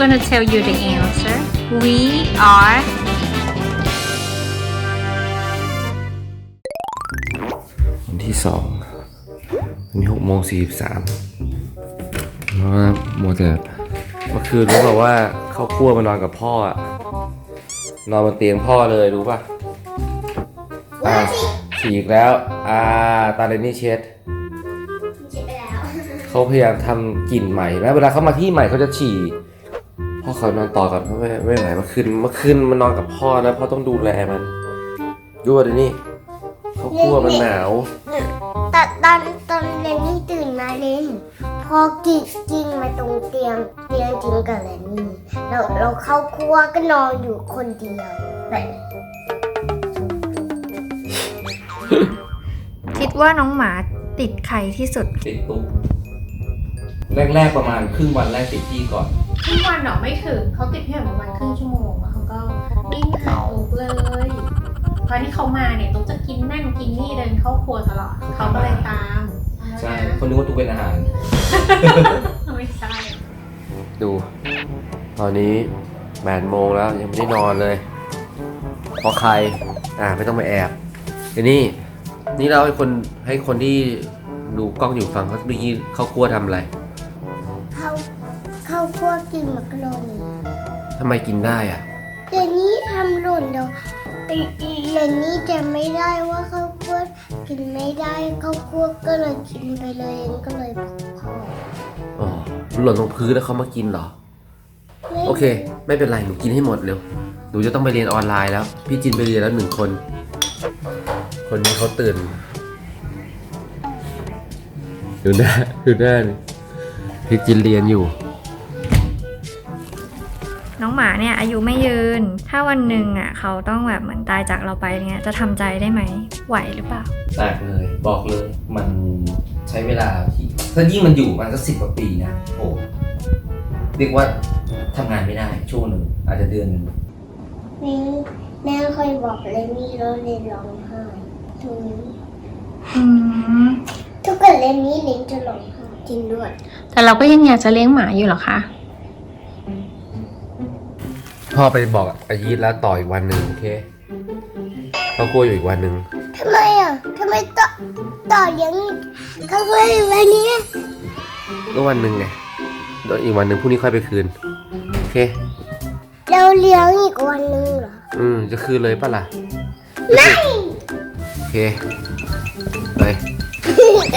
gonna tell you the answer. We are วันที่สองวันนี้หกโมงสี่สิบสามเพราะว่าโมวแต่เมื่อคืนรู้ป่าว่าเขาคั่วมานอนกับพ่ออะนอนบนเตียงพ่อเลยรู้ป่ะอ่าฉีกแล้ว อ่า ตาเลนนี่เช็ดเช็ดไปแล้ว เขาพยายามทำกลิ่นใหม่แม้เวลาเขามาที่ใหม่เขาจะฉี่ พ่อเขานอนต่อกับไม่ไม่ไหวเมื่อคืนเมื่อคืนมันนอนกับพ่อนะพ่อต้องดูแลมันดูว่าเดี๋ยวนี้เขากลัวมันหนาว ตอนตอนตอนเรนนี่ตื่นมาเล่นพอกิ่งกิ่งมาตรงเตียงเตียงจริงกับเรนนี่เราเราเข้าครัวก็นอนอยู่คนเดียวแบบคิดว่าน้องหมาติดใครที่สุด ติดตุ๊กแรกๆประมาณครึ่งวันแรกติดพี่ก่อน ครึ่งวันหรอไม่ถึงเขาติดเพียงประมาณครึ่งชั่วโมงแล้วเขาก็วิ่งหาตุ๊กเลยตอนที่เขามาเนี่ยตุ๊กจะกินนั่นกินนี่เดินเข้าครัวตลอดเขาก็เลยตามใช่คนนึกว่าตุ๊กเป็นอาหาร ไม่ใช่ดู ตอนนี้แปดโมงแล้วยังไม่ได้นอนเลยเพอใคร อ่าไม่ต้องมาแอบเดี๋ยวนี้นี่เราให้คนให้คนที่ดูกล้องอยู่ฟังเขาเมื่อกี้เขากลัวทำอะไร กินมักกะโรนีทำไมกินได้อะเรนนี่ทำหล่นเดี๋ยวเรนนี่จะไม่ได้ว่าข้าวคั่วกินไม่ได้ข้าวคั่วก็เลยกินไปเลยเองก็เลยบอกพ่ออ๋อหล่นลงพื้นแล้วเขามากินเหรอ ไม่โอเค ไม่เป็นไรหนูกินให้หมดเร็วหนูจะต้องไปเรียนออนไลน์แล้ว พี่จินไปเรียนแล้วหนึ่งคน คนนี้เขาตื่นดูหน้าดูหน้านี่พี่จินเรียนอยู่ น้องหมาเนี่ยอายุไม่ยืน ถ้าวันหนึ่งอะเขาต้องแบบเหมือนตายจากเราไปเงี้ยจะทำใจได้ไหมไหวหรือเปล่าแตกเลยบอกเลยมันใช้เวลาที่ถ้ายิ่งมันอยู่มันก็สิบกว่าปีนะโอ้เรียกว่าทำงานไม่ได้ช่วงหนึ่งอาจจะเดือนหนึ่งแม่แม่เคยบอกเรนนี่แล้วเรนร้องไห้ตรงนี้อืมถ้าเกิดเรนนี่เรนจะร้องไห้จริงด้วยแต่เราก็ยังอยากจะเลี้ยงหมาอยู่หรอคะ พ่อไปบอกอายีตแล้วต่ออีกวันหนึ่งโอเคเขากลัวอยู่อีกวันหนึ่งทำไมอะทำไมต่อต่อเลี้ยงเขาไว้วันนี้ก็วันหนึ่งไงเดี๋ยวอีกวันหนึ่งพรุ่งนี้ค่อยไปคืนโอเค เราเลี้ยงอีกวันหนึงเหรออืมจะคืนเลยปะล่ะไม่โอเคไปมา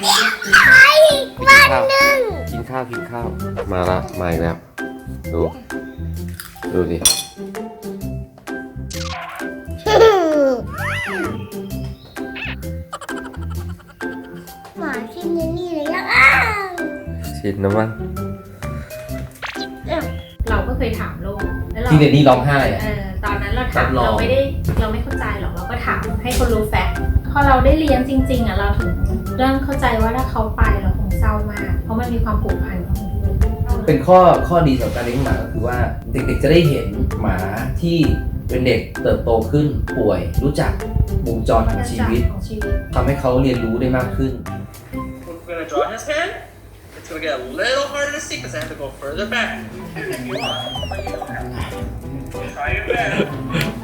เลี้ยงใครอีกวันหนึงกินข้าวกินข้าวมาละมาอีกแล้ว ดู ดูดิหมาที่นี่นี่เลยยังอ้าวชินนะมั้งเราก็เคยถามลูกแล้วเราที่เดนนี่ร้องไห้อะ เออตอนนั้นเราถามรับรอง เราไม่ได้เราไม่เข้าใจหรอกเราก็ถามให้เขารู้แฟกต์พอเราได้เลี้ยงจริง ๆอะเราถึงเริ่มเข้าใจว่าถ้าเขาไปเราคงเศร้ามาก เพราะมันมีความผูกพันกับมันด้วย เป็นข้อข้อดีสำหรับการเลี้ยงหมาก็คือว่าเด็กๆจะได้เห็นหมาที่เป็นเด็กเติบโตขึ้นป่วย รู้จักวงจรของชีวิตของชีวิต ทำให้เขาเรียนรู้ได้มากขึ้น We're gonna draw his hand. It's gonna get a little harder to see because I have to go further back. If you want, but you don't have to. Try your best.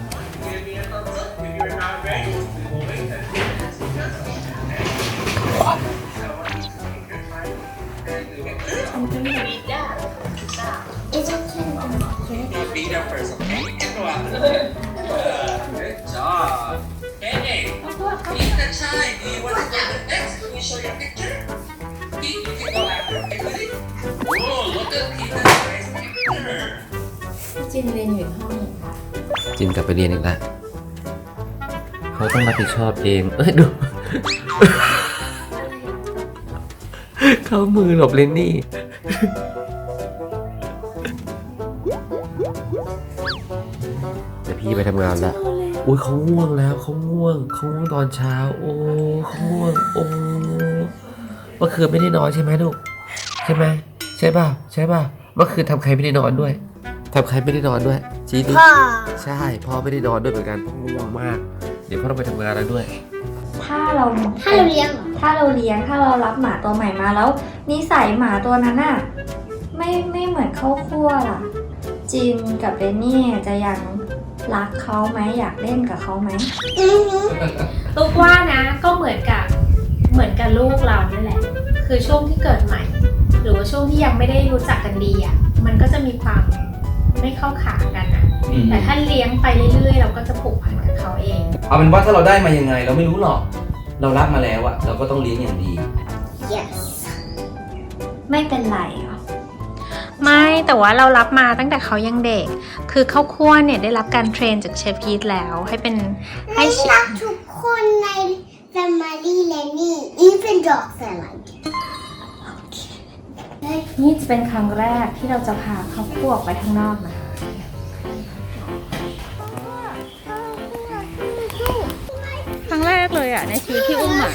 จินเรียนอยู่อีกห้องหนึงค่ะจินกลับไปเรียนอีกแล้วเขาต้องรับผิดชอบเอง เอ้ยดู เข้ามือหลบเลนนี่ เดี๋ยวพี่ไปทำงานแล้วอุ้ยเขาง่วงแล้วเขาง่วงเขาง่วงตอนเช้า โอ้เขาง่วงโอ้เมื่อคืนไม่ได้นอนใช่ไหมลูก ใช่ไหมใช่ป่ะใช่ป่ะเมื่อคืนทำใครไม่ได้นอนด้วย ทำใครไม่ได้นอนด้วยจีดิพ่อใช่พ่อไม่ได้นอนด้วยเหมือนกันพ่อง่วงมาก เดี๋ยวพ่อต้องไปทำงานแล้วด้วย ถ้าเราถ้าเราเลี้ยงเหรอถ้าเราเลี้ยงถ้าเรารับหมาตัวใหม่มาแล้วนิสัยหมาตัวนั้นน่ะไม่ไม่เหมือนข้าวคั่วล่ะ จินกับเรนนี่จะยังรักเขาไหมอยากเล่นกับเขาไหมอือหือลูกว่านะก็เหมือนกับเหมือนกับลูกเรานั่นแหละ คือช่วงที่เกิดใหม่ หรือว่าช่วงที่ยังไม่ได้รู้จักกันดีอะมันก็จะมีความ ไม่เข้าขากันนะอืมแต่ถ้าเลี้ยงไปเรื่อยๆ เราก็จะผูกพันกับเขาเอง เอาเป็นว่าถ้าเราได้มายังไง เราไม่รู้หรอก เรารับมาแล้วอะเราก็ต้องเลี้ยงอย่างดี yes ไม่เป็นไรเหรอไม่แต่ว่าเรารับมาตั้งแต่เขายังเด็ก คือข้าวคั่วเนี่ยได้รับการเทรนจากเชฟยีทแล้ว ให้เป็นให้ไม่ชิรักทุกคนใน family และนี่ even dogs I like นี่จะเป็นครั้งแรกที่เราจะพาเขาคั่วออกไปข้างนอกนะครั้งแรกเลยอะในชีวิตที่อุ้มหมา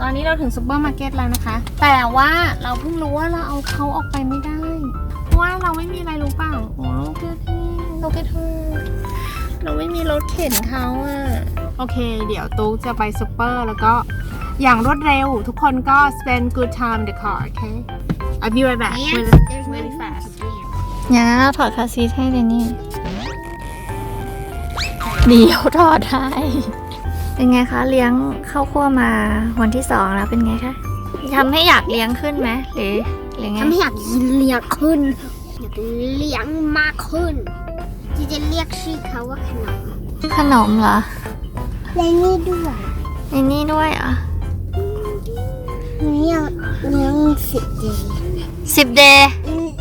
ตอนนี้เราถึงซุปเปอร์มาร์เก็ตแล้วนะคะ แต่ว่าเราเพิ่งรู้ว่าเราเอาเขาออกไปไม่ได้ เพราะว่าเราไม่มีอะไรรู้เปล่าโอ้ลูกเกดลูกเกดเราไม่มีรถเข็นเขาอะ โอเค เดี๋ยวตุ๊กจะไปซุปเปอร์แล้วก็อย่างรวดเร็วทุกคนก็ spend good time in the car okay I'll be right back yes there's no really fast อย่างนั้นเราถอดคาซีทให้เรนนี่เดี๋ยวถอดให้เป็นไงคะ เลี้ยงข้าวคั่วมาวันที่สองแล้วเป็นไงคะทำให้อยากเลี้ยงขึ้นไหมหรือหรือไงทำให้อยากเลี้ยงขึ้นอยากเลี้ยงมากขึ้นที่จะเรียกชื่อเขาว่าขนมขนมเหรอและนี่ด้วยในนี่ด้วยเหรอะนี่อยากเลี้ยงสิบเดย์ สิบเดย์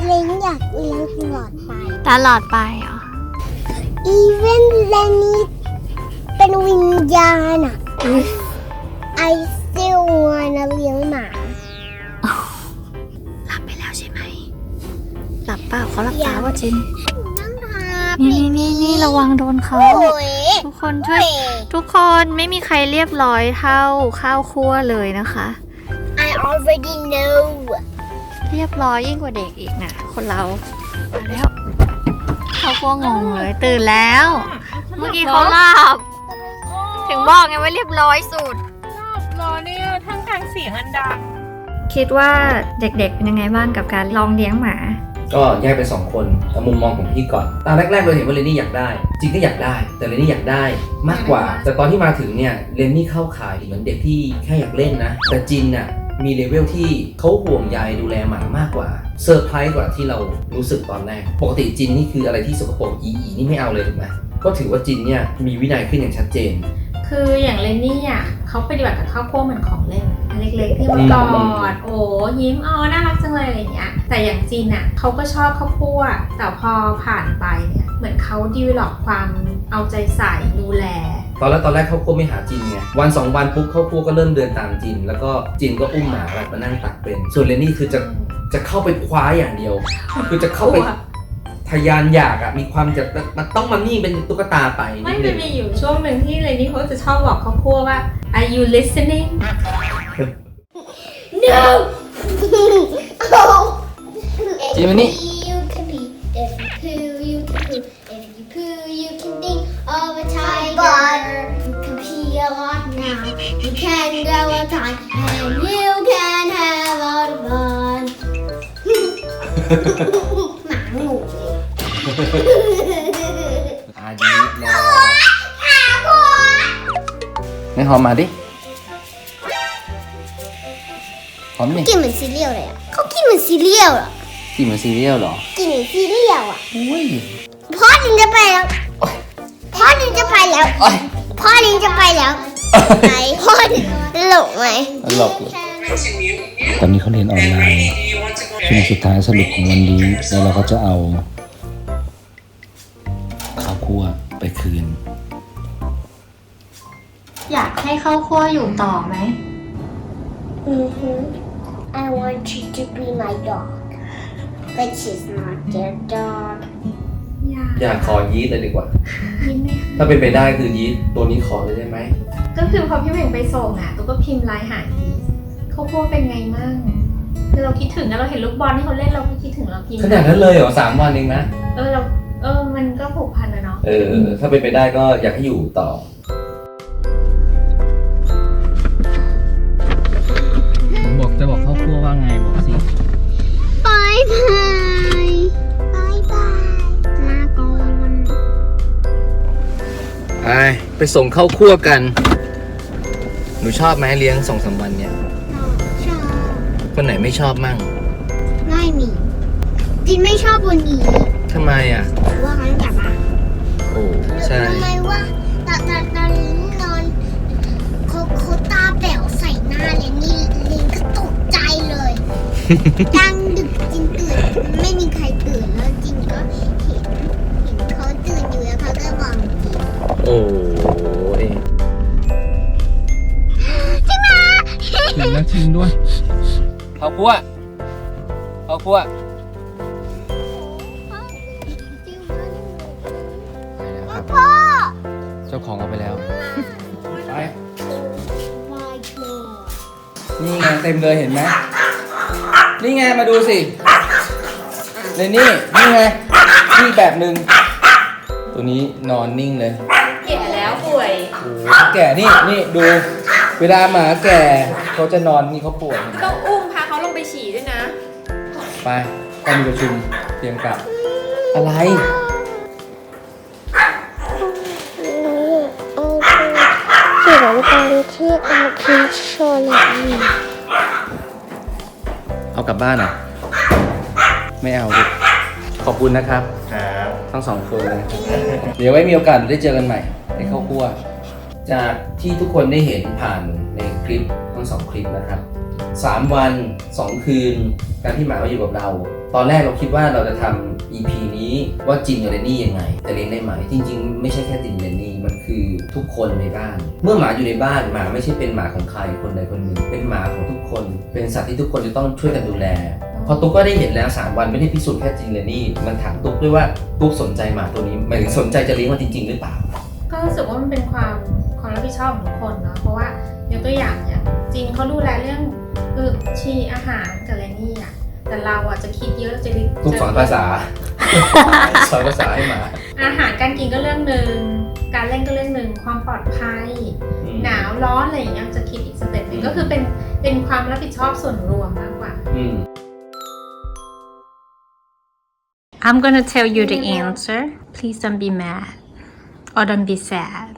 เลี้ยงอยากเลี้ยงตลอดไป ตลอดไปเหรอ even และนี่เป็นวิญญาณอะ I still wanna เลี้ยงหมา หลับไปแล้วใช่ไหม หลับเปล่าเขาหลับตายังว่าจินนั่งรับนี่นี่นี่ระวังโดนเขา โอ้ยทุกคนช่วย ทุกคนไม่มีใครเรียบร้อยเท่าข้าวคั่วเลยนะคะ I already know เรียบร้อยยิ่งกว่าเด็กอีกนะคนเรามาแล้วข้าวคั่วงงเลย ตื่นแล้ว เมื่อกี้เขาหลับถึงบอกไงว่าเรียบร้อยสุดรอเนี่ยทั้งทางเสียงอันดังคิดว่าเด็กๆเป็นยังไงบ้างกับการลองเลี้ยงหมา ก็แยกเป็นสองคนแต่มุมมองของพี่ก่อนตอนแรกๆเราเห็นว่าเรนนี่อยากได้ จริงก็อยากได้ แต่เรนนี่อยากได้มากกว่า แต่ตอนที่มาถึงเนี่ยเรนนี่เข้าข่ายเหมือนเด็กที่แค่อยากเล่นนะ แต่จินน่ะ มีเลเวลที่เขาห่วงใยดูแลหมามากกว่าเซอร์ไพรส์กว่าที่เรารู้สึกตอนแรก ปกติจินนี่คืออะไรที่สกปรกอีอีนี่ไม่เอาเลยถูกไหมก็ถือว่าจินเนี่ยมีวินัยขึ้นอย่างชัดเจน คืออย่างเลนนี่อะเขาปฏิบัติกับข้าวคั่วเหมือนของเล่นอันเล็กๆที่มากอดโอ้ยิ้มอ๋อน่ารักจังเลยอะไรอย่างเงี้ย แต่อย่างจีนอะเขาก็ชอบข้าวคั่วแต่พอผ่านไปเนี่ยเหมือนเขาดีวล็อปความเอาใจใส่ดูแล ตอนแรกตอนแรกเขาคั่วไม่หาจินไงวันสองวันปุ๊บเขาคั่วก็เริ่มเดินตามจินแล้วก็จินก็อุ้มหมาแบบมานั่งตักเป็น ส่วนเรนนี่คือจะจะเข้าไปคว้าอย่างเดียว คือจะเข้าไปกลัวทะยานอยากอะมีความจะมันต้องมานิ่งเป็นตุ๊กตาไปไม่นิดมันนึงมีอยู่ช่วงหนึ่งที่เลนนี่เขาจะชอบบอกข้าวคั่วว่า are you listening no จินมานี่ you can go a time and you can have a lot of fun หมาหนูเลยอาดีแล้วไหนหอมมาดิ หอมดิกินเหมือนซีเรียลเลยอะเขากินเหมือนซีเรียลอะกินเหมือนซีเรียลเหรอ กินเหมือนซีเรียลอะอุ้ยพ่อลินจะไปแล้วพ่อลินจะไปแล้วโอ๊ยพ่อลินจะไปแล้วไหนพ่อลิน หลงไหมตลกเลย Continue. ตอนนี้เขาเรียนออน And ไลน์ Rainy, do you want to go ชั่วโมงสุดท้ายสรุปของวันนี้แล้วเราก็จะเอาข้าวคั่วไปคืน อยากให้ข้าวคั่วอยู่ต่อไหม Mm-hmm. I want you to be my dog but she's not your dog อยากขอยีสต์เลยดีกว่า ยิ้มไหมคะถ้าเป็นไปได้คือยีสต์ตัวนี้ขอเลยได้ไหมก็คือพอพี่เหม่งไปส่งอะตุ๊กก็พิมพ์ไลน์หายีสข้าวคั่วเป็นไงมั่งคือเราคิดถึงนะเราเห็นลูกบอลที่เขาเล่นเราก็คิดถึงเราพิมพ์ขนาดนั้นเลยเหรอสามวันเองนะ เออเราเออมันก็ผูกพันอะเนาะเออ ถ้าเป็นไปได้ก็อยากให้อยู่ต่อบอกจะบอกข้าวคั่วว่าไง ไปไปส่งเข้าคั่วกัน หนูชอบไหมเลี้ยงสองสามวันเนี่ย ชอบคนไหนไม่ชอบมั่งไม่มีจินไม่ชอบวันนี้ทำไมอะว่างั้นกลับมาโอ้ใช่ทำไมว่าตอนตอนตอนลิงนอนเขาเขาตาแป๋วใส่หน้าเลยนี่ลิงก็ตกใจเลยดัง ริงด้วยเอาคั่วเอาคั่วพ่อเจ้าของเอาไปแล้ว ไป My God นี่ไงเต็มเลยเห็นไหม นี่ไงมาดูสิในนี่นี่ไงนี่แบบหนึ่งตัวนี้นอนนิ่งเลย แก่แล้วป่วยโอ้โหแก่นี่นี่ดู เวลาหมาแก่เขาจะนอนนี่เขาปวดต้องอุ้มพาเขาลงไปฉี่ด้วยนะ ไปไปมีประชุมเตรียมกลับ อะไรเสียงตอนที่เอาคินโชว์เลยเอากลับบ้านอะ ไม่เอาดิขอบคุณนะครับ ครับ ทั้งสองคนเลย เดี๋ยวไว้มีโอกาสได้เจอกันใหม่ในข้าวคั่ว จากที่ทุกคนได้เห็นผ่านในคลิปทั้งสองคลิปนะครับสามวันสองคืน การที่หมามาอยู่กับเรา ตอนแรกเราคิดว่าเราจะทำ EP นี้ว่าจินกับเรนนี่ยังไงจะเลี้ยงได้ไหมจริง ๆ ไม่ใช่แค่จินเรนนี่มันคือทุกคนในบ้าน เมื่อหมาอยู่ในบ้านหมาไม่ใช่เป็นหมาของใครคนใดคนหนึ่งเป็นหมาของทุกคน เป็นสัตว์ที่ทุกคนจะต้องช่วยกันดูแลพอตุ๊กก็ได้เห็นแล้ว 3 วันไม่ได้พิสูจน์แค่จริงเลยนี่มันถามตุ๊กด้วยว่าตุ๊กสนใจหมาตัวนี้หมายถึงสนใจจะเลี้ยงมันจริง ๆ หรือเปล่า ก็รู้สึกว่ามันเป็นความ ความรับผิดชอบของทุกคนเนาะเพราะว่ายกตัวอย่างอย่างจริงเขาดูแลเรื่องคือชีอาหารกับอะไรนี่อะแต่เราอะจะคิดเยอะจะตุ๊กสอนภาษาสอนภาษาให้หมาอาหารการกินก็เรื่องหนึ่งการเล่นก็เรื่องหนึ่งความปลอดภัยอืมหนาวร้อนอะไรอย่างเงี้ยจะคิดอีกสเต็ปหนึงก็คือเป็นเป็นความรับผิดชอบส่วนรวมมากกว่าอืม I'm gonna tell you the answer please don't be mad or don't be sad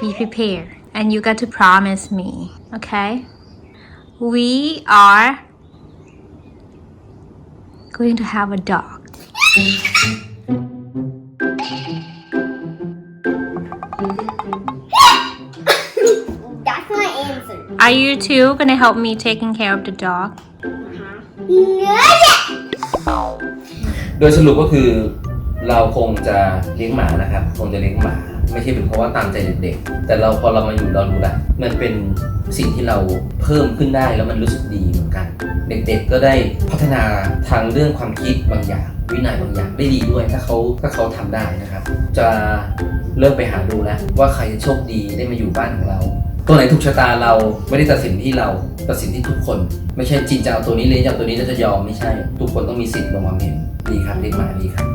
be prepared and you got to promise me okay we are going to have a dog That's my answer are you two gonna help me taking care of the dog เนื้อ โดยสรุปก็คือเราคงจะเลี้ยงหมานะครับ คงจะเลี้ยงหมา ไม่ใช่เป็นเพราะว่าตามใจเด็กๆ แต่เราพอเรามาอยู่เรารู้ละมันเป็นสิ่งที่เราเพิ่มขึ้นได้แล้วมันรู้สึกดีเหมือนกัน เด็กๆก็ได้พัฒนาทางเรื่องความคิดบางอย่าง วินัยบางอย่างได้ดีด้วย ถ้าเขาถ้าเขาทำได้นะครับ จะเริ่มไปหาดูแล้วว่าใครโชคดีได้มาอยู่บ้านของเราตัวไหนถูกชะตาเราไม่ได้ตัดสินที่เราตัดสินที่ทุกคน ไม่ใช่จินจะเอาตัวนี้เลยจะเอาตัวนี้แล้วจะยอมไม่ใช่ ทุกคนต้องมีสิทธิ์ลงความเห็นดีครับเลี้ยงหมาดีครับ